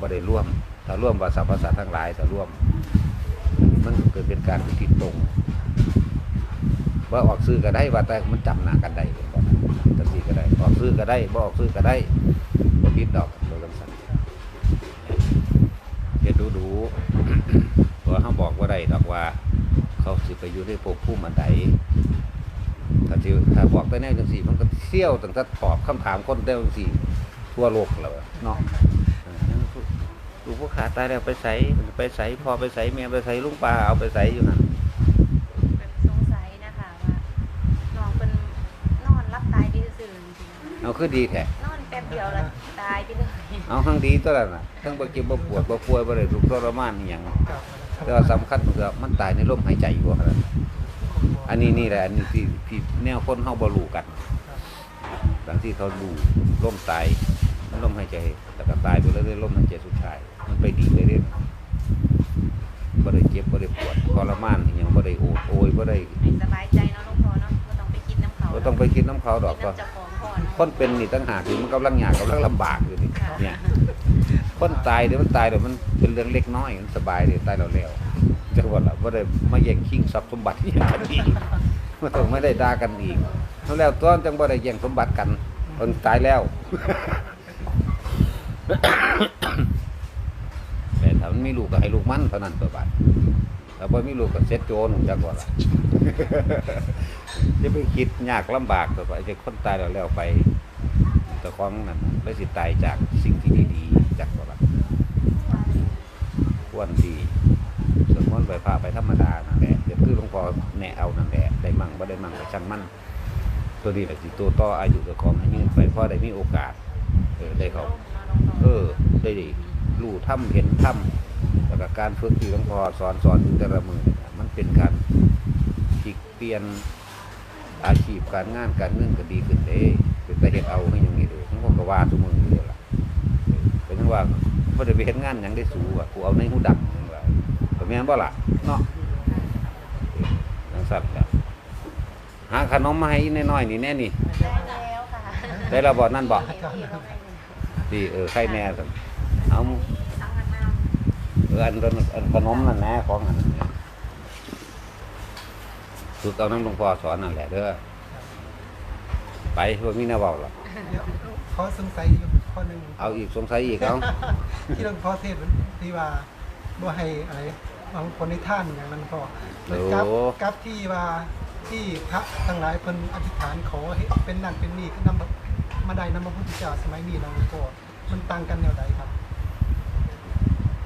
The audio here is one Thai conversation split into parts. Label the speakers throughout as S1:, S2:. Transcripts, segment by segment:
S1: บ่ได้ร่วม ถ้าร่วมว่าสรรพสัตว์ทั้งหลายถ้าร่วม มันเกิดเป็นการผิดตรงว่าออกซื้อก็ได้ว่าแต่มันจำหน้ากันได้เป็นบ่จังซี่ก็ได้ออกซื้อก็ได้บ่ออกซื้อก็ได้บ่ผิดดอกโดยคำสั่งเฮ็ดดูดูๆเพราะเขาบอกว่าได้ดอกว่า เขาสิไปอยู่ในภพภูมิอันใดถ้าสิถ้าบอกแต่แนวจังซี่มันก็เซี่ยวตั้งแต่ตอบคำถามคนได้จังซี่ ทั่วโลกแล้วเนาะ ดูผู้ขาตายแล้วไปใส่ไปใส่พอไปใส่แม่ไปใส่ลุงปลาเอาไปใส่อยู่นั่น
S2: แบบสงสัยนะคะว่าน้องเป็นนอนรับตายดีซื่อๆจริง
S1: เอาคือดีแท้
S2: ๆนอนแป๊บเดียวแล้วตายไปเลย
S1: เอาทั้งดีตัวนั้นน่ะทั้งบ่เจ็บบ่ปวดบ่ป่วยบ่ได้ทุกข์ทรมานอหย่าง
S3: ครับ
S1: แต่ว่าสำคัญคือมันตายในลมหายใจอยู่ว่าซั่นอันนี้นี่แหละอันนี้ที่ที่แนวคนเฮาบ่รู้กันบางที่เขาดูล่มตายมันล่มหายใจแล้วก็ตายไปแล้วได้ล่มหายใจสุดท้ายมัน ไปดีเลยเด้บ่ได้เจ็บบ่ได้ปวดทรมานอหยังบ่ได้โอดโอยบ่ได้
S2: ให้สบายใจเนาะหลวงพ่อเนาะบ่ต้องไปกินน้ำเขา
S1: บ่ต้องไปคิดน้ำเขาดอก
S2: กิน
S1: ก็
S2: น้ำเจ้าของพ่อเนาะ
S1: คนเป็นนี่ตั้งหากที่มันกำลังยากกำลังลำบากอยู่นี่
S2: ค่ะ
S1: เนี่ย คนตายเดี๋ยวมันตายเดี๋ยวมันเป็นเรื่องเล็กน้อยมันสบายเดี๋ยวตายแล้วแล้วจังหวัดละบ่ได้มาแย่งชิงทรัพย์สมบัติอีกกันอีกมันต้องไม่ได้ด่ากันอีกแล้วตัวจังบ่ได้แย่งสมบัติกันคนตายแล้วแต่ถ้า มันมีลูกก็ให้ลูกมันเท่านั้นตัวบัดถ้าบ่มีลูกก็เซ็ตโจรจักว่าละจะไปคิดยากลำบากตัวไปจะคนตายแล้วแล้วไปแตะคองนั่นแล้วสิตายจากสิ่งที่ดีๆจากว่าละควรดีสวดมต์ไปพาไปธรรมดานั่นแหละเดี๋ยวคือหลวงพ่อแนะเอานั่นแหละได้มั่งบ่ได้มั่งก็ช่างมันตัวนี้แหละสิตัวต่ออายุเจ้าของให้ยืนไปพราได้มีโอกาสเออได้เขาเออได้รู้ถ้ำเห็นถ้ำ แล้วก็การฝึกที่หลวงพ่อสอนสอนอยู่แต่ละมือเนี่ยมันเป็นการพลิกเปลี่ยนอาชีพการงานการเงินก็ดีขึ้นเด้เป็นแต่เฮ็ดเอาให้อยังนี้ดูหลวงพ่อก็ว่าทุกมืออยู่เดียวล่ะเออเป็นจังว่าบ่ได้ไปเฮ็ดงานหยังได้สูอะกูเอาในหูดับจังว่าก็แม่นบ่ล่ะเนาะเออจังซั่นแหละหาขนมมาให้อีน้อยๆนี่แน่นี่
S2: ได้แล้วค่ะ
S1: ได้และบ่นั่นบ่
S2: เดี๋ยวพี่เอาให้เลย
S1: ดีเออใครแน่ซั่นเอา
S2: เอาเงินมา
S1: เอออันอันอันขนมนั่นแหละของอันนั้นเนี่ยฝึกเอาน้ำหลวงพ่อสอนนั่นแหละเด้อไปว่ามีแนวเว้าหรอก
S3: เดี๋ยวขอสงสัยอยู่ข้อหนึ่ง
S1: เอาอีกสงสัยอีกเอา
S3: ที่หลวงพ่อเทศน์ที่ว่าบ่ให้อะไรบางคนในท่านอย่างนั้นก็เหมือนกับ
S1: โอ้
S3: กับที่ว่าที่พระทั้งหลายเพิ่นอธิษฐานขอให้เป็นนั่นเป็นนี่ก็นำมาได้นำพระพุทธเจ้าสมัยนี้นะหลวงพ่อมันต่างกันแนวใดครับ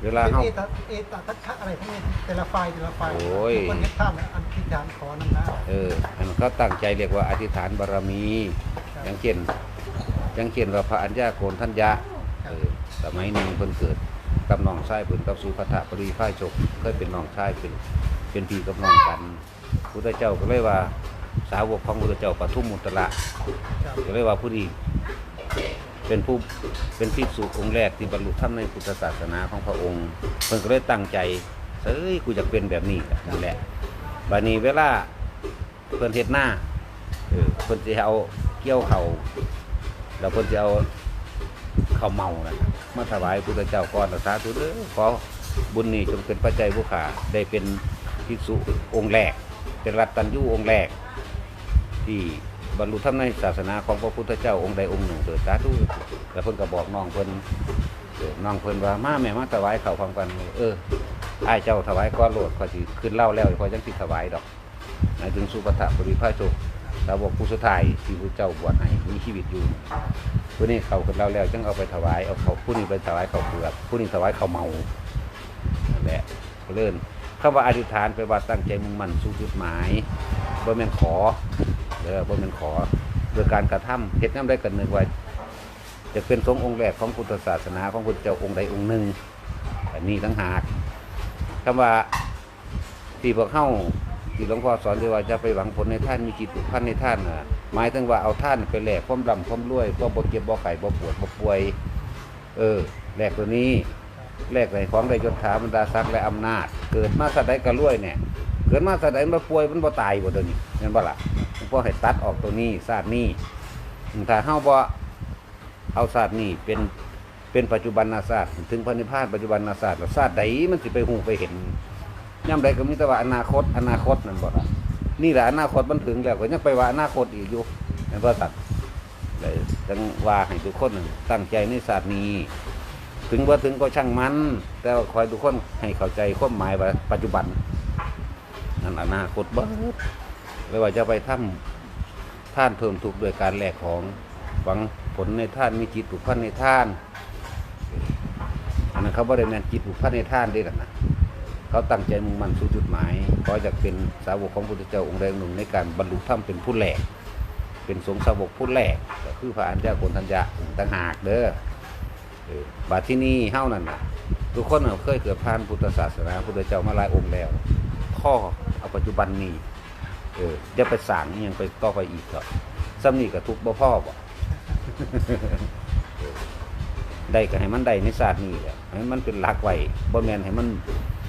S1: เวลา
S3: เป็น
S1: เฮา
S3: เอตเอตทัคคะอะไรพวกนี้แต่ละฝ่ายแต่ละฝ่าย
S1: โอ้ย
S3: คนเฮ็ดท่านอธิษฐานขอนั่นนะ
S1: เอออันเขาตั้งใจเรียกว่าอธิษฐานบารมี อย่างเช่น อย่างเช่นว่าพระอัญญาโกณทัญญะเออสมัยหนึ่งเพิ่นเกิดกับน้องชายเพิ่นกับสุภัทปรีพ่ายโชคเคยเป็นน้องชายเป็นเป็นพี่กับน้องกันพุทธเจ้าก็เลยว่าสาวกของพุทธเจ้าปทุมมุตระ
S3: ครับ
S1: ก็เลยว่าผู้นี้ เป็นผู้เป็นภิกษุองค์แรกที่บรรลุธรรมในพุทธศาสนาของพระองค์เพิ่นก็เลยตั้งใจเอ้ยกูอยากเป็นแบบนี้นั่นแหละบัดนี้เวลาเพิ่นเฮ็ดหน้าเออเพิ่นสิเอาเกี่ยวเขาแล้วเพิ่นจะเอาเข้าเมานะมาถวายพุทธเจ้าก่อนสาธุเด้อขอบุญนี้จงเป็นปัจจัยผู้ขาได้เป็นภิกษุองค์แรก เป็นรัตตัญญูองค์แรกที่ บรรลุธรรมในศาสนาของพระพุทธเจ้าองค์ใดองค์หนึ่งเถิดสาธุแล้วเพิ่นก็บอกน้องเพิ่นน้องเพิ่นว่ามาแม่มาถวายเขาวพร้อมกัน เออไอ้เจ้าถวายก้อนโหลดขอสิขึ้นเล่าแล้วขอยจังสิถวายดอกหมายถึงสุปฏิบริภาโชคสาวกผู้สุดท้ายที่พระเจ้าบวชให้มีชีวิตอยู่ผู้นี้เขาขึ้นเล่าแล้วจึงเอาไปถวายเอาเขาผู้นี้ไปถวายเขาเปลือกผู้นี้ถวายเขาเมาแหละเลื่อนคำว่าอธิษฐานไปว่าตั้งใจมุ่งมั่นสู่จุดหมายบ่แม่นขอ ด้อบ่แม่นขอโดยการกระทำเฮ็ดนำได้กันนึกว่าจะเป็นสงฆ์องค์แรกของพุทธศาสนาของพุทธเจ้าองค์ใดองค์หนึ่งอันนี้ทั้งหากคำว่าที่พวกเฮาที่หลวงพ่อสอนที่ว่าจะไปหวังผลในท่านมีจิตผูกพันในท่านหมายถึงว่าเอาท่านไปแหลกความร่ำความรวยบ่บ่เจ็บบ่ไข้บ่ปวดบ่ป่วย เออแหลกตัวนี้แลกในของได้ยศถาบรรดาศักดิ์และอำนาจ เกิดมาสัตว์ใดก็รวยเนี่ยเกิดมาสัตว์ใดมาป่วยมันบ่ตายบ่ตัวนี้เห็นบ่ล่ะ พวกให้ตัดออกตัวนี้ศาสตร์นี้ถ้าเฮาบ่เอาศาสตร์นี้เป็นเป็นปัจจุบันศาสตร์ถึงพระนิพพานปัจจุบันศาสตร์ศาสตร์ใดมันสิไปหูไปเห็นย่ำใดก็มีแต่ว่าอนาคต อนาคตนั่นบ่ล่ะนี่แหละอนาคตมันถึงแล้วก็ยังไปว่าอนาคตอีกอยู่ในพระสัตว์เลยจังว่าให้ทุกคนตั้งใจในศาสตร์นี้ ถึงว่าถึงก็ช่างมัน แต่ว่าคอยทุกคนให้เข้าใจความหมายว่าปัจจุบันนั่นอนาคตบิด ไม่ว่าจะไปทำท่านเพิ่มทุกโดยการแลกของหวังผลในท่านมีจิตผูกพันในท่านอันนั้นเขาบ่ได้แม่นจิตผูกพันในท่านเด้หรอนะเขาตั้งใจมุ่งมั่นสู่จุดหมายขออยากเป็นสาวกของพระพุทธเจ้าองค์ใดองค์หนึ่งในการบรรลุธรรมเป็นผู้แหลก เป็นสงฆ์สาวกผู้แหลกก็คือพระอัญญาโกณทัญญะต่างหากเด้อบาที่นี่เฮ้านั่นนะทุกคนน่ะเคยเกิดผ่านพุทธศาสนาพุทธเจ้ามาหลายองค์แล้ว ข้อเอาปัจจุบันนี้ เออจะไปสร้างยังไปต่อไปอีกก็ซ้ำนี่ก็ทุกบ่พ่อบ่ได้ก็ให้มันได้ในศาสตร์นี้แหละให้มันเป็นหลักไว้บ่แมนให้มัน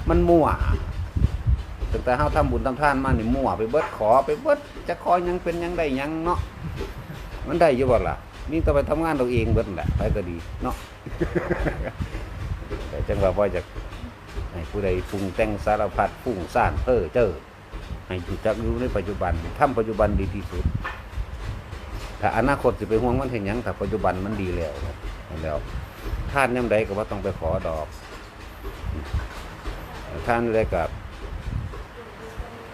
S1: มันมั่วตั้งแต่เฮาทำบุญทำทานมานี่มั่วไปเบิดขอไปเบิดจะขอยังเป็นยังได้ยังเนาะมันได้อยู่บ่ล่ะมีแต่ไปทำงานเราเองเบิดแหละไปก็ดีเนาะแต่จังว่าบ่จะให้ผู้ใดปรุงแต่งสารพัดฟุ้งซ่านเพ้อเจ้อ ให้อยู่จักอยู่ในปัจจุบันทำปัจจุบันดีที่สุด ถ้าอนาคตสิไปห่วงมันเห็นยังถ้าปัจจุบันมันดีแล้วแล้วท่านย่ำใดก็ว่าต้องไปขอดอกท่านใดกับ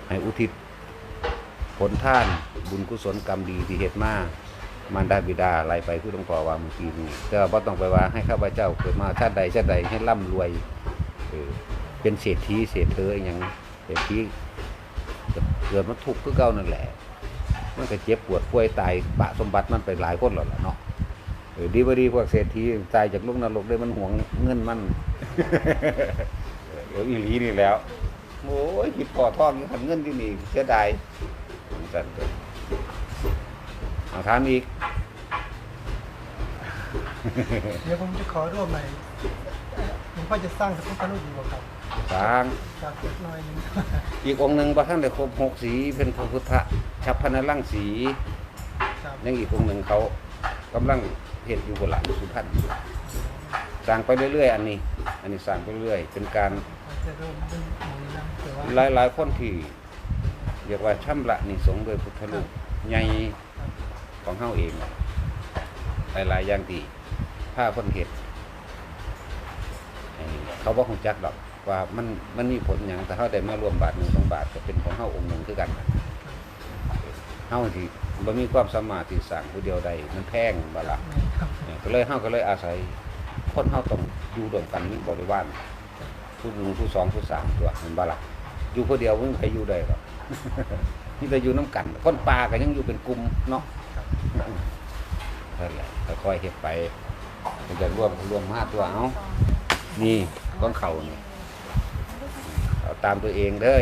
S1: ให้อุทิศผลท่านบุญกุศลกรรมดีที่เหตุมากมันดาบิดาอะไล่ไปคือหลวงพ่อว่าเมื่อกี้นี้ก็บ่ต้องไปว่าให้ข้าพเจ้าเกิดมาชาติใดชาติใดให้ร่ำรวยเป็นเศรษฐีเศรษฐีอย่างเศรษฐี เกิดมาทุกข์คือเก่านั่นแหละ มันก็เจ็บปวดป่วยตายปะสมบัติมันไปหลายคนแล้วล่ะเนาะเออดีบ่ดีพวกเศรษฐีตายจากลูกนรกได้มันห่วงเงินมันเดี๋ยวอีหลีนี่แหล้วโอ้ยคิดพอทองอยู่หันเงินที่นี่เสียดายสั่นเกินเอาถามอีก
S3: เดี๋ยวผมจะขอร่วมในหลวงพ่อจะสร้างพระพุทธรูปอยู่บ่ครับ
S1: สร้าง
S3: จากเล็กน้อยหนึง
S1: อีกองค์หนึ่งพระท่านได้ครบหกสีเป็นพระพุทธชัพพนลังสี
S3: ครับ
S1: ยังอีกองค์หนึ่งเขากำลังเห็นอยู่บนหลังสุพรรณสร้างไปเรื่อยๆ อันนี้ อันนี้สร้างไปเรื่อยๆเป็นการ
S3: อาจจะเริ่มเป็นหมองนี้นะแต่ว่า
S1: หลายหลายๆคนที่เรียกว่าช่ำละนิสงส์โดยพุทธลูกใหญ่ของเฮาเอง หลายหลายๆอย่างที่ผ้าเพ้นเห็ดให้เขาบอกของจักดอก ว่ามันมันมีผลอย่างแต่เฮาได้มารวมบาทหนึ่งสองบาทก็เป็นของเฮาองค์หนึ่งคือกันเฮาที่บ่มีความสามารถที่สั่งผู้เดียวใดมันแพงบ่ละ
S3: ครับ
S1: เออก็เลยเฮาก็เลยอาศัยคนเฮาต้องอยู่ร่วมกันมีบริวารผู้หนึ่งผู้สองผู้สามตัวเห็นบ่ล่ะอยู่คนเดียวไม่มีใครอยู่ได้หรอกนี่แต่อยู่น้ำกันคนป่าก็ยังอยู่เป็นกลุ่มเนาะนั่นแหละค่อยๆเฮ็ดไปมันจะร่วมรวมห้าตัวเอานี่ต้องเข่านี่เอา ตามตัวเองเด้อ